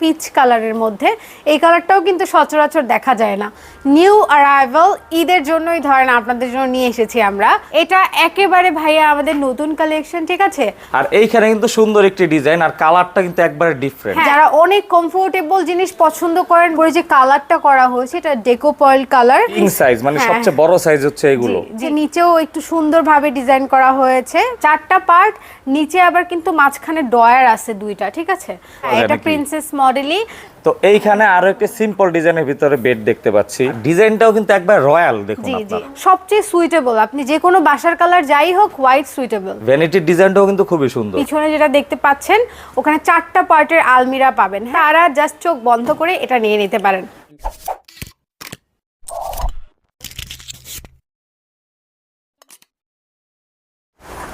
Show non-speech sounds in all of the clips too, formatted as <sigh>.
Pitch কালারের মধ্যে। এই কালারটাও কিন্তু সচরাচর দেখা যায় না। নিউ অ্যারাইভাল ঈদের জন্যই ধরেন আপনাদের জন্য নিয়ে এসেছি আমরা। এটা একেবারে ভাইয়া আমাদের নতুন কালেকশন ঠিক আছে? আর এইখানে কিন্তু সুন্দর একটি ডিজাইন আর কালারটা কিন্তু একবারে ডিফারেন্ট যারা অনেক কমফোর্টেবল জিনিস পছন্দ করেন বলে যে কালারটা করা হয়েছে এটা ডেকো পয়েল কালার কিং সাইজ মানে হ্যাঁ। সবচেয়ে বড় সাইজ হচ্ছে এগুলো। যে নিচেও একটু সুন্দরভাবে ডিজাইন করা হয়েছে। চারটা পার্ট নিচে আবার কিন্তু মাঝখানে ডয়ার আছে দুইটা ঠিক আছে? হ্যাঁ, এটা প্রিন্সেস মডেলই। তো এইখানে আরও একটা সিম্পল ডিজাইনের ভিতরে বেড দেখতে পাচ্ছি। ডিজাইনটাও কিন্তু একবার রয়্যাল দেখুন জি জি। আপনারা সবচেয়ে সুইটেবল আপনি যে কোনো বাসার কালার যাই হোক হোয়াইট সুইটেবল ভ্যানিটির ডিজাইনটাও কিন্তু খুবই সুন্দর। পিছনে যেটা দেখতে পাচ্ছেন ওখানে চারটা পার্টের আলমিরা পাবেন। হ্যাঁ তারা জাস্ট চোখ বন্ধ করে এটা নিয়ে নিতে পারেন।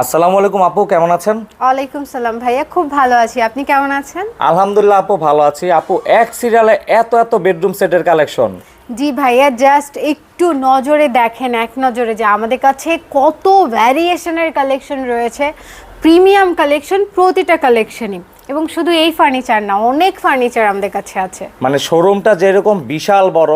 আসসালামু আলাইকুম আপু কেমন আছেন? ওয়ালাইকুম সালাম ভাইয়া খুব ভালো আছি। আপনি কেমন আছেন? আলহামদুলিল্লাহ আপু ভালো আছি। আপু এক সিরিয়ালে এত এত বেডরুম সেটের কালেকশন জি ভাইয়া জাস্ট একটু নজরে দেখেন এক নজরে যে আমাদের কাছে কত ভ্যারিয়েশনের কালেকশন রয়েছে। প্রিমিয়াম কালেকশন প্রতিটা কালেকশনই এবং শুধু এই ফার্নিচার না অনেক ফার্নিচার আমাদের কাছে আছে। মানে শোরুমটা যেরকম বিশাল বড়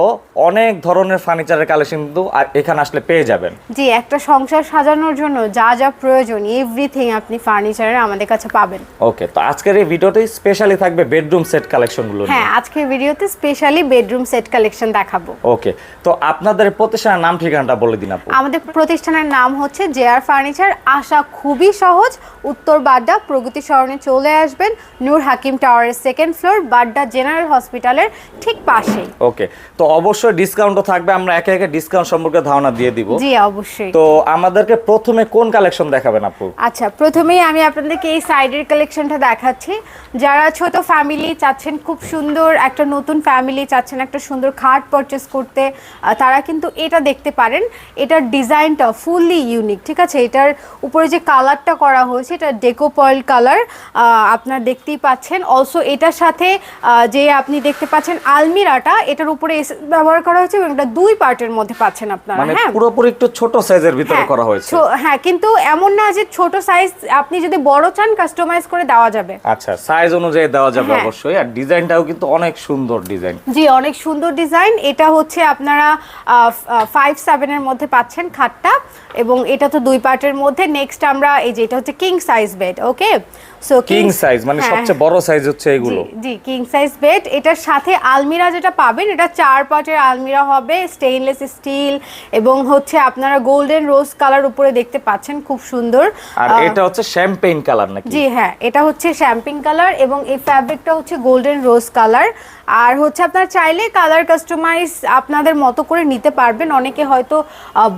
অনেক ধরনের ফার্নিচারের কালেকশন কিন্তু আর এখানে আসলে পেয়ে যাবেন। জি একটা সংসার সাজানোর জন্য যা যা প্রয়োজন এভরিথিং আপনি ফার্নিচারের আমাদের কাছে পাবেন। ওকে তো আজকের এই ভিডিওতে স্পেশালি থাকবে বেডরুম সেট কালেকশনগুলো হ্যাঁ আজকের ভিডিওতে স্পেশালি বেডরুম সেট কালেকশন দেখাবো। ওকে তো আপনাদের প্রতিষ্ঠানের নাম ঠিকানাটা বলে দিন আপু। আমাদের প্রতিষ্ঠানের নাম হচ্ছে জেআর ফার্নিচার আসা খুবই সহজ উত্তর বাড্ডা প্রগতি সরণে চলে আসবেন। নূর হাকিম টাওয়ারের সেকেন্ড ফ্লোর বাড্ডা জেনারেল হসপিটালের ঠিক পাশেই। ওকে তো অবশ্যই ডিসকাউন্টও থাকবে আমরা একে একে ডিসকাউন্ট সম্পর্কে ধারণা দিয়ে দিব। জি অবশ্যই। তো আমাদেরকে প্রথমে কোন কালেকশন দেখাবেন আপু? আচ্ছা প্রথমেই আমি আপনাদেরকে এই সাইডের কালেকশনটা দেখাচ্ছি। যারা ছোট ফ্যামিলি চাচ্ছেন খুব সুন্দর একটা নতুন ফ্যামিলি চাচ্ছেন একটা সুন্দর খাট পারচেস করতে তারা কিন্তু এটা দেখতে পারেন। এটার ডিজাইনটা ফুললি ইউনিক ঠিক আছে? এটার উপরে যে কালারটা করা হয়েছে এটা ডেকো পয়েল কালার আপনার দেখতেই পাচ্ছেন। অলসো এটার সাথে যে আপনি দেখতে পাচ্ছেন আলমিরাটা এটার উপরে ব্যবহার করা হয়েছে এবং এটা দুই পার্টের মধ্যে পাচ্ছেন আপনারা মানে হ্যাঁ? পুরোপুরি একটু ছোট সাইজের ভিতরে হ্যাঁ, করা হয়েছে। হ্যাঁ কিন্তু এমন না যে ছোট সাইজ আপনি যদি বড় চান কাস্টমাইজ করে দেওয়া যাবে। আচ্ছা সাইজ অনুযায়ী দেওয়া যাবে হ্যাঁ। অবশ্যই আর ডিজাইনটাও কিন্তু অনেক সুন্দর ডিজাইন। জি অনেক সুন্দর ডিজাইন। এটা হচ্ছে আপনারা ফাইভ সেভেনের মধ্যে পাচ্ছেন খাটটা এবং এটা তো দুই পার্টের মধ্যে। নেক্সট আমরা এই যে এটা হচ্ছে king size bed okay so king size মানে হ্যাঁ, সবচেয়ে বড় সাইজ হচ্ছে এগুলো। জি কিং সাইজ বেড এটার সাথে আলমিরা যেটা পাবেন এটা চার পার্টের আলমিরা হবে স্টেইনলেস স্টিল এবং হচ্ছে আপনারা গোল্ডেন রোজ কালার উপরে দেখতে পাচ্ছেন খুব সুন্দর। আর এটা হচ্ছে শ্যাম্পেইন কালার নাকি? জি হ্যাঁ এটা হচ্ছে শ্যাম্পিং কালার এবং এই ফ্যাব্রিকটা হচ্ছে গোল্ডেন রোজ কালার আর হচ্ছে আপনার চাইলে কালার কাস্টমাইজ আপনাদের মতো করে নিতে পারবেন। অনেকে হয়তো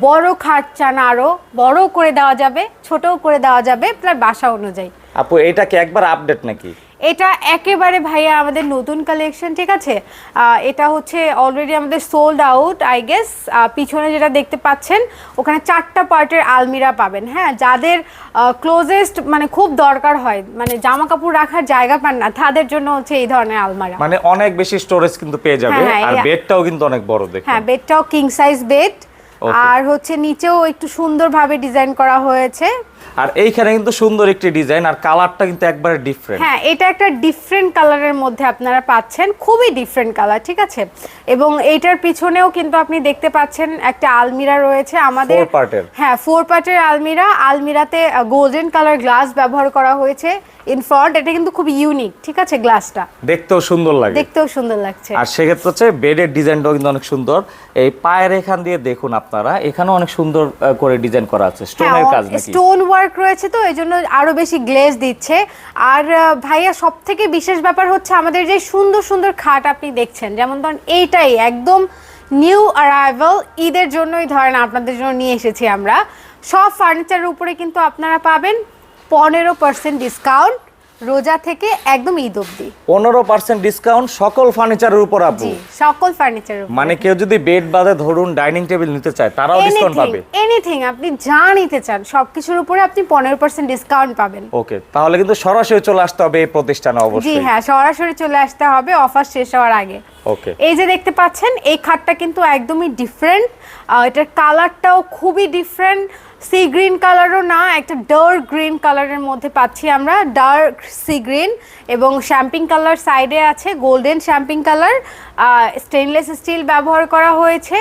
বড় খাট চান আরও বড় করে দেওয়া যাবে ছোটও করে দেওয়া যাবে আপনার বাসা অনুযায়ী। আপু এটা কি একবার আপডেট নাকি? এটা একেবারে ভাইয়া আমাদের নতুন কালেকশন ঠিক আছে? এটা হচ্ছে অলরেডি আমাদের সোল্ড আউট আই গেস পিছনে যেটা দেখতে পাচ্ছেন ওখানে চারটা পার্টের আলমিরা পাবেন হ্যাঁ? যাদের ক্লোজেস্ট মানে খুব দরকার হয় মানে জামা কাপড় রাখার জায়গা পান না তাদের জন্য হচ্ছে এই ধরনের আলমারা। মানে অনেক বেশি স্টোরেজ কিন্তু পেয়ে যাবে হ্যাঁ, হ্যাঁ, আর বেডটাও কিন্তু অনেক বড় দেখুন হ্যাঁ বেডটাও কিং সাইজ বেড আর হচ্ছে নিচেও একটু সুন্দরভাবে ডিজাইন করা হয়েছে। আর এইখানে কিন্তু সুন্দর একটি ডিজাইন আর কালারটা কিন্তু একবারে ডিফারেন্ট হ্যাঁ এটা একটা ডিফারেন্ট কালারের মধ্যে আপনারা পাচ্ছেন খুবই ডিফারেন্ট কালার ঠিক আছে? এবং এইটার পিছনেও কিন্তু আপনি দেখতে পাচ্ছেন একটা আলমিরা রয়েছে আমাদের। Four part-এর। হ্যাঁ ফোর পার্টের আলমিরা। আলমিরাতে গোল্ডেন কালার গ্লাস ব্যবহার করা হয়েছে ইন ফ্রন্ট এটা কিন্তু খুব ইউনিক ঠিক আছে গ্লাসটা দেখতেও সুন্দর লাগে। দেখতেও সুন্দর লাগছে। আর সেক্ষেত্রে হচ্ছে বেডের ডিজাইনটাও কিন্তু অনেক সুন্দর। এই পায়ের এখান দিয়ে দেখুন আপনারা এখানে অনেক সুন্দর করে ডিজাইন করা আছে। স্টোনের কাজ নাকি? স্টোন ওয়ার্ক রয়েছে তো, এই জন্য আরও বেশি গ্লেজ দিচ্ছে। আর ভাইয়া সব থেকে বিশেষ ব্যাপার হচ্ছে আমাদের যে সুন্দর সুন্দর খাট আপনি দেখছেন, যেমন ধরেন এইটাই একদম নিউ অ্যারাইভাল ঈদের জন্যই ধরেন আপনাদের জন্য নিয়ে এসেছি আমরা। সব ফার্নিচারের উপরে কিন্তু আপনারা পাবেন পনেরো পার্সেন্ট ডিসকাউন্ট রোজা থেকে একদম ঈদ অবধি। পনেরো পার্সেন্ট ডিসকাউন্ট সকল ফার্নিচারের উপর আপু সকল ফার্নিচারের মানে কেউ যদি বেড বাদে ধরুন ডাইনিং টেবিল নিতে চায় তারাও ডিসকাউন্ট পাবে। এনিথিং আপনি যা নিতে চান সবকিছুর উপরে আপনি পনেরো পার্সেন্ট ডিসকাউন্ট পাবেন। ওকে তাহলে কিন্তু সরাসরি চলে আসতে হবে এই প্রতিষ্ঠানে জি অবশ্যই। হ্যাঁ সরাসরি চলে আসতে হবে অফার শেষ হওয়ার আগে। ওকে। এই যে দেখতে পাচ্ছেন এই খাটটা কিন্তু একদমই ডিফারেন্ট এটার কালারটাও খুবই ডিফারেন্ট সি গ্রিন কালারও না একটা ডার্ক গ্রিন কালারের মধ্যে পাচ্ছি আমরা। ডার্ক সি গ্রিন এবং শ্যাম্পিং কালার সাইডে আছে golden champagne colour stainless steel ব্যবহার করা হয়েছে।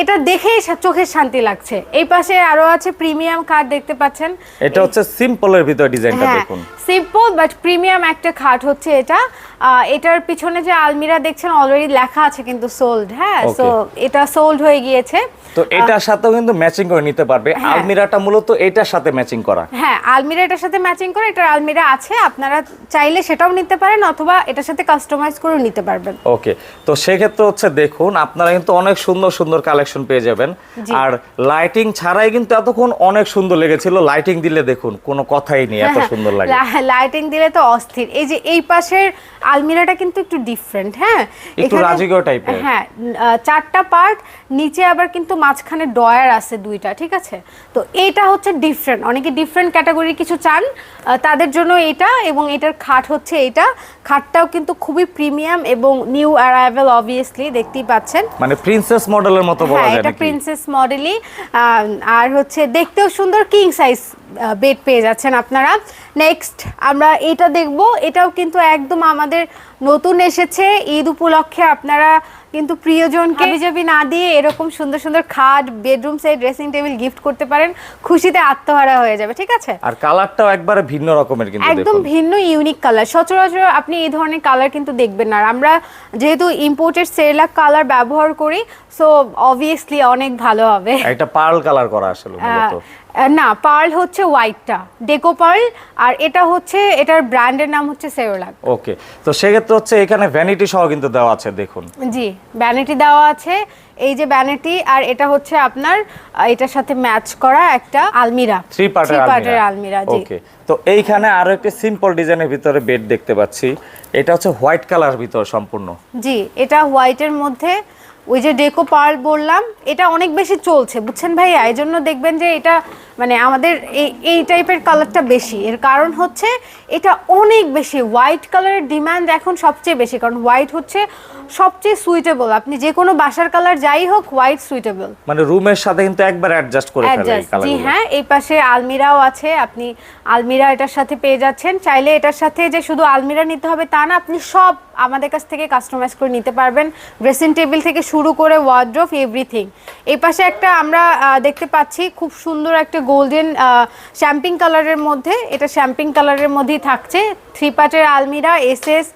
এটা দেখেই চোখের শান্তি লাগছে। এই পাশে আরও আছে প্রিমিয়াম খাট দেখতে পাচ্ছেন। এটা হচ্ছে সিম্পলের ভিতর ডিজাইনটা হ্যাঁ দেখুন। সিম্পল বাট প্রিমিয়াম একটা খাট হচ্ছে এটা। এটার পিছনে যে আলমিরা দেখছেন অলরেডি লেখা আছে কিন্তু সোল্ড হ্যাঁ. সো এটা সোল্ড হয়ে গিয়েছে। তো এটার সাথেও কিন্তু ম্যাচিং করে নিতে পারবে। আলমিরাটা মূলত এটার সাথে ম্যাচিং করা। হ্যাঁ আলমিরা এটার সাথে ম্যাচিং করে এটার আলমিরা আছে আপনারা চাইলে সেটাও নিতে পারেন অথবা এটার সাথে কাস্টমাইজ করেও নিতে পারবেন। ওকে তো সেক্ষেত্রে হচ্ছে দেখুন আপনারা কিন্তু অনেক সুন্দর সুন্দর কালেকশন পেয়ে যাবেন। আর লাইটিং ছাড়াই কিন্তু এতক্ষণ অনেক সুন্দর লেগেছিল। লাইটিং দিলে দেখুন কোনো কথাই নেই এত সুন্দর লাগে। লাইটিং দিলে তো অস্থির। এই যে এই পাশের আলমিরাটা কিন্তু একটু ডিফারেন্ট হ্যাঁ? একটু রাজকীয় টাইপের। হ্যাঁ চারটা পার্ট নিচে আবার কিন্তু মাঝখানে ডয়ার আছে দুইটা ঠিক আছে? তো এইটা হচ্ছে ডিফারেন্ট অনেকে ডিফারেন্ট ক্যাটাগরির কিছু চান তাদের জন্য এটা এবং এটার খাট হচ্ছে এটা। খাটটাও কিন্তু খুবই প্রিমিয়াম এবং নিউ অ্যারাইভেল অবভিয়াসলি দেখতেই পাচ্ছেন। মানে প্রিন্সেস মডেলের মতো বলা হ্যাঁ যায় এটা প্রিন্সেস মডেলই আর হচ্ছে দেখতেও সুন্দর কিং সাইজ বেড পেয়ে যাচ্ছেন আপনারা। নেক্সট আমরা এটা দেখব। এটাও কিন্তু একদম আমাদের নতুন এসেছে। ঈদ উপলক্ষে আপনারা কিন্তু প্রিয়জনকে যাবি না দিয়ে এরকম সুন্দর সুন্দর খাট bedroom set dressing table gift করতে পারেন। খুশিতে আত্মহারা হয়ে যাবে ঠিক আছে? আর কালারটাও একবারে ভিন্ন রকমের কিন্তু একদম ভিন্ন ইউনিক কালার সচরাচর আপনি এই ধরনের কালার কিন্তু দেখবেন না। আর আমরা যেহেতু ইম্পোর্টেড সেরলাক কালার ব্যবহার করি সো অবভিয়াসলি অনেক ভালো হবে। একটা পার্ল কালার করা আসলে না পার্ল হচ্ছে হোয়াইটটা ডেকো পার্ল আর এটা হচ্ছে এটার ব্র্যান্ডের নাম হচ্ছে সেরোলাক। ওকে তো সেক্ষেত্রে হচ্ছে এখানে ভ্যানিটি সহ কিন্তু দেওয়া আছে দেখুন। জি ব্যানিটি দেওয়া আছে এই যে ব্যানিটি আর এটা হচ্ছে আপনার এটার সাথে ম্যাচ করা একটা আলমিরা। থ্রি পার্টের আলমিরা। জি। ওকে তো এইখানে আরও একটি সিম্পল ডিজাইনের ভিতরে বেড দেখতে পাচ্ছি। এটা হচ্ছে হোয়াইট কালার ভিতর সম্পূর্ণ। জি এটা হোয়াইটের মধ্যে ওই যে ডেকো পার্ল বললাম এটা অনেক বেশি চলছে বুঝছেন ভাইয়া এই জন্য দেখবেন যে এটা মানে আমাদের এই এই টাইপের কালারটা বেশি। এর কারণ হচ্ছে এটা অনেক বেশি। হোয়াইট কালারের ডিমান্ড এখন সবচেয়ে বেশি কারণ হোয়াইট হচ্ছে সবচেয়ে সুইটেবল আপনি যে কোনো বাসার কালার যাই হোক হোয়াইট সুইটেবল মানে রুমের সাথে কিন্তু একবার অ্যাডজাস্ট করে ফেলে এই জি হ্যাঁ এই পাশে আলমিরাও আছে আপনি আলমিরা এটার সাথে পেয়ে যাচ্ছেন। চাইলে এটার সাথে যে শুধু আলমিরা নিতে হবে তা না আপনি সব আমাদের কাছ থেকে কাস্টমাইজ করে নিতে পারবেন। ড্রেসিং টেবিল থেকে শুরু করে ওয়ার্ড্রোফ এভরিথিং এই পাশে একটা আমরা দেখতে পাচ্ছি খুব সুন্দর একটা গোল্ডেন শ্যাম্পিং কালারের মধ্যে। এটা শ্যাম্পিং কালারের মধ্যেই থাকছে। থ্রি পার্টের আলমিরা এসএস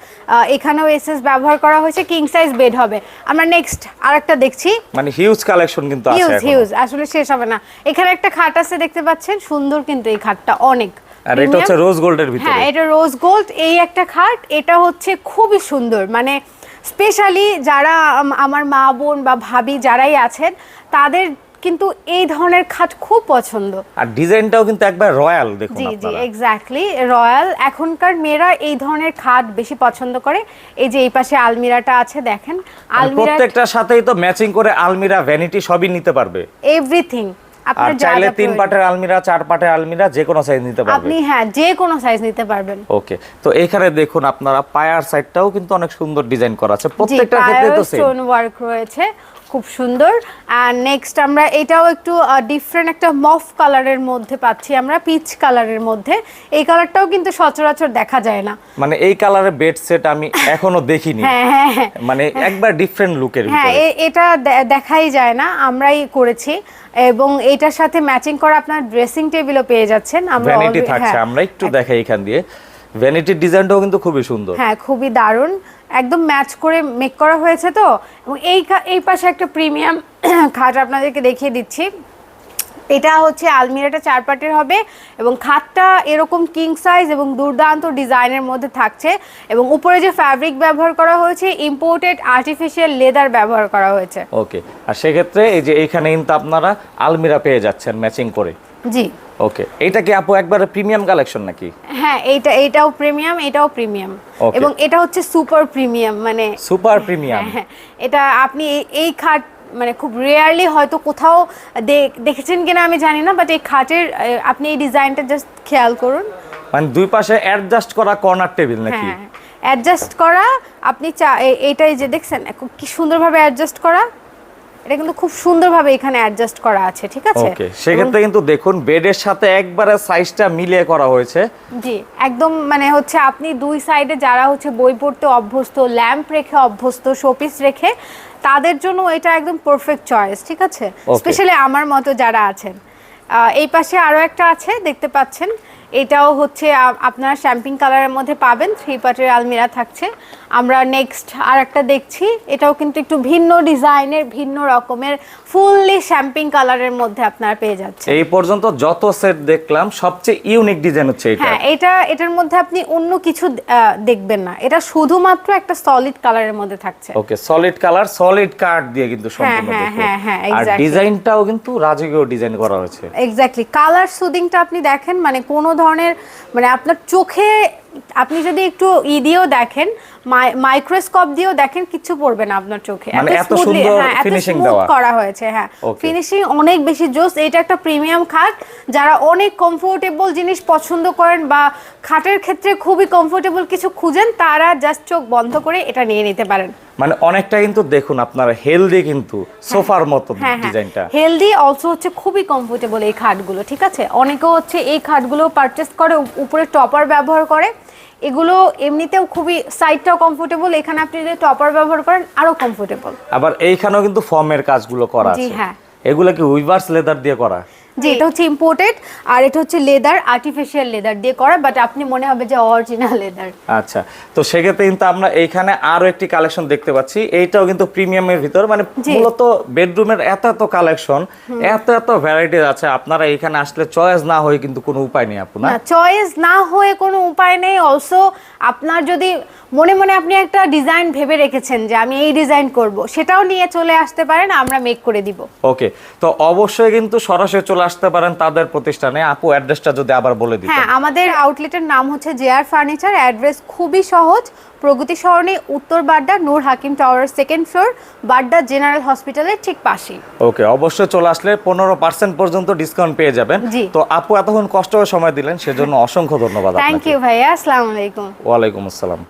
এখানেও এসএস ব্যবহার করা হয়েছে কিং সাইজ বেড হবে। আমরা নেক্সট আরেকটা দেখছি। মানে হিউজ কালেকশন কিন্তু আছে হিউজ হিউজ আসলে শেষ হবে না। এখানে একটা খাট আছে দেখতে পাচ্ছেন? সুন্দর কিন্তু এই খাটটা অনেক। আর এটা হচ্ছে রোজ গোল্ডের ভিতরে। হ্যাঁ এটা রোজ গোল্ড এই একটা খাট এটা হচ্ছে খুবই সুন্দর। মানে স্পেশালি যারা আমার মা বোন বা ভাবি যারাই আছেন তাদের কিন্তু এই ধরনের খাট খুব পছন্দ। আর ডিজাইনটাও কিন্তু একবার রয়্যাল দেখুন জি জি এক্স্যাক্টলি রয়্যাল। এখনকার মেয়েরা এই ধরনের খাট বেশি পছন্দ করে। এই যে এই পাশে আলমিরাটা আছে দেখেন। মানে আলমিরা প্রত্যেকটার সাথেই তো ম্যাচিং করে আলমিরা ভ্যানিটি সবই নিতে পারবে। এভরিথিং আপনার চাইলে তিন পাটের আলমিরা চার পাটের আলমিরা যে কোনো সাইজ নিতে পারবেন। আপনি হ্যাঁ যে কোনো সাইজ নিতে পারবেন। ওকে তো এখানে দেখুন আপনারা পায়ার সাইডটাও কিন্তু অনেক সুন্দর ডিজাইন করা আছে। প্রত্যেকটা ক্ষেত্রে তো সেম স্টোন ওয়ার্ক রয়েছে। খুব সুন্দর। আর নেক্সট আমরা এটাও একটু ডিফারেন্ট একটা মফ কালারের মধ্যে পাচ্ছি আমরা পিচ কালারের মধ্যে। এই কালারটাও কিন্তু সচরাচর দেখা যায় না। মানে এই কালারের বেড সেট আমি <laughs> এখনও দেখিনি। হ্যাঁ হ্যাঁ হ্যাঁ। মানে একবার ডিফারেন্ট লুকের হ্যাঁ এটা দেখাই যায় না আমরাই করেছি। এবং এটার সাথে ম্যাচিং করা আপনার ড্রেসিং টেবিলও পেয়ে যাচ্ছেন। আমরা ভ্যানিটি থাকছে। আমরা একটু দেখাই এখান দিয়ে। ভ্যানিটির ডিজাইনটাও কিন্তু খুবই সুন্দর। হ্যাঁ খুবই দারুণ। একদম ম্যাচ করে মেক করা হয়েছে তো। এবং এই এই পাশে একটা প্রিমিয়াম <clears throat> খাট আপনাদেরকে দেখিয়ে দিচ্ছি। এটা হচ্ছে আলমিরাটা চার পাটের হবে এবং খাটটা এরকম কিং সাইজ এবং দুর্দান্ত ডিজাইনের মধ্যে থাকছে এবং উপরে যে ফ্যাব্রিক ব্যবহার করা হয়েছে ইম্পোর্টেড আর্টিফিশিয়াল লেদার ব্যবহার করা হয়েছে। ওকে আর সেক্ষেত্রে এই যে এইখানে কিন্তু আপনারা আলমিরা পেয়ে যাচ্ছেন ম্যাচিং করে। জি। ওকে। এটা কি আপু একবারে প্রিমিয়াম কালেকশন নাকি? হ্যাঁ এইটা এটাও প্রিমিয়াম এটাও প্রিমিয়াম। এবং এটা হচ্ছে সুপার প্রিমিয়াম মানে সুপার প্রিমিয়াম। হ্যাঁ, এটা আপনি এই- খাট মানে খুব রেয়ারলি হয়তো কোথাও দেখেছেন কিনা আমি জানি না বাট এই খাটের আপনি এই ডিজাইনটা জাস্ট খেয়াল করুন। মানে দুই পাশে অ্যাডজাস্ট করা কর্নার টেবিল নাকি? হ্যাঁ অ্যাডজাস্ট করা আপনি চা এইটাই যে দেখছেন কি সুন্দরভাবে অ্যাডজাস্ট করা। এটা কিন্তু খুব সুন্দরভাবে এখানে অ্যাডজাস্ট করা আছে ঠিক আছে? ওকে সেক্ষেত্রে কিন্তু দেখুন বেডের সাথে একবারে সাইজটা মিলিয়ে করা হয়েছে। জি একদম মানে হচ্ছে আপনি দুই সাইডে যারা হচ্ছে বই পড়তে অভ্যস্ত ল্যাম্প রেখে অভ্যস্ত শোপিস রেখে তাদের জন্য এটা একদম পারফেক্ট চয়েস ঠিক আছে? স্পেশালি আমার মতো যারা আছেন। এই পাশে আরও একটা আছে দেখতে পাচ্ছেন। এটাও হচ্ছে আপনারা শ্যাম্পিং কালারের মধ্যে পাবেন থ্রি পার্টের আলমিরা থাকছে। আমরা নেক্সট আর একটা দেখছি। এটাও কিন্তু একটু ভিন্ন ডিজাইনের ভিন্ন রকমের ফুললি শ্যাম্পিং কালারের মধ্যে আপনারা পেয়ে যাচ্ছেন। এই পর্যন্ত যত সেট দেখলাম সবচেয়ে ইউনিক ডিজাইন হচ্ছে এটা। হ্যাঁ এটা এটার মধ্যে আপনি অন্য কিছু দেখবেন না। এটা শুধুমাত্র একটা সলিড কালারের মধ্যে থাকছে। Okay solid colour solid card দিয়ে কিন্তু সম্পূর্ণ হ্যাঁ। হ্যাঁ, হ্যাঁ, আর ডিজাইনটাও কিন্তু রাজকীয় ডিজাইন করা হয়েছে। এক্স্যাক্টলি কালার সুদিংটা আপনি দেখেন মানে কোনো ধরনের মানে আপনার চোখে আপনি যদি একটু ই দিয়েও দেখেন মাইক্রোস্কোপ দিয়েও দেখেন কিছু পড়বে না আপনার চোখে। মানে এত সুন্দর হ্যাঁ, দেওয়া। করা হয়েছে হ্যাঁ। ফিনিশিং অনেক বেশি জোস। এটা একটা প্রিমিয়াম খাট। যারা অনেক কমফোর্টেবল জিনিস পছন্দ করেন বা খাটের ক্ষেত্রে খুবই কমফোর্টেবল কিছু খুঁজেন তারা জাস্ট চোখ বন্ধ করে এটা নিয়ে নিতে পারেন। মানে অনেকটা কিন্তু দেখুন আপনারা হেলদি কিন্তু সোফার মতো হ্যাঁ হ্যাঁ। ডিজাইনটা। হেলদি অলসো হচ্ছে খুবই কমফোর্টেবল এই খাটগুলো ঠিক আছে? অনেকেও হচ্ছে এই খাটগুলো পারচেস করে উপরে টপার ব্যবহার করে। এগুলো এমনিতেও খুবই সাইডটাও কমফোর্টেবল এখানে আপনি যদি টপার ব্যবহার করেন আরও কমফোর্টেবল আবার এইখানেও কিন্তু ফর্মের কাজগুলো করা জি, আছে। হ্যাঁ। এগুলো কি উইভার্স লেদার দিয়ে করা? এটা হচ্ছে ইম্পোর্টেড আর এটা হচ্ছে লেদার আর্টিফিশিয়াল লেদার দিয়ে করা বাট আপনি মনে হবে যে অরিজিনাল লেদার আচ্ছা তো সেক্ষেত্রে কিন্তু আমরা এইখানে আরও একটি কালেকশন দেখতে পাচ্ছি। এইটাও কিন্তু প্রিমিয়ামের ভিতর মানে। মূলত বেডরুমের এত এত কালেকশন এত এত ভ্যারাইটি আছে। আপনারা এখানে আসলে চয়েস না হয়ে কিন্তু কোনো উপায় নেই আপু না না চয়েস না হয়ে কোনো উপায় নেই। অলসো আপনার যদি মনে মনে আপনি একটা ডিজাইন ভেবে রেখেছেন যে আমি এই ডিজাইন করব। সেটাও নিয়ে চলে আসতে পারেন আমরা মেক করে দিব। ওকে তো অবশ্যই কিন্তু সরাসরি চলে আসতে পারেন তাদের প্রতিষ্ঠানে। আপু অ্যাড্রেসটা যদি আবার বলে দিতেন। হ্যাঁ আমাদের আউটলেটের নাম হচ্ছে জেআর ফার্নিচার। অ্যাড্রেস খুবই সহজ। প্রগতি সরণি উত্তর বাড্ডা নূর হাকিম টাওয়ারের সেকেন্ড ফ্লোর বাড্ডা জেনারেল হসপিটালের ঠিক পাশেই। ওকে অবশ্যই চলে আসলে পনেরো পার্সেন্ট পর্যন্ত ডিসকাউন্ট পেয়ে যাবেন। তো আপু এতক্ষণ কষ্ট সময় দিলেন সেজন্য অসংখ্য ধন্যবাদ থ্যাংক ইউ ভাইয়া আসসালামু আলাইকুম। ওয়ালাইকুম আসসালাম।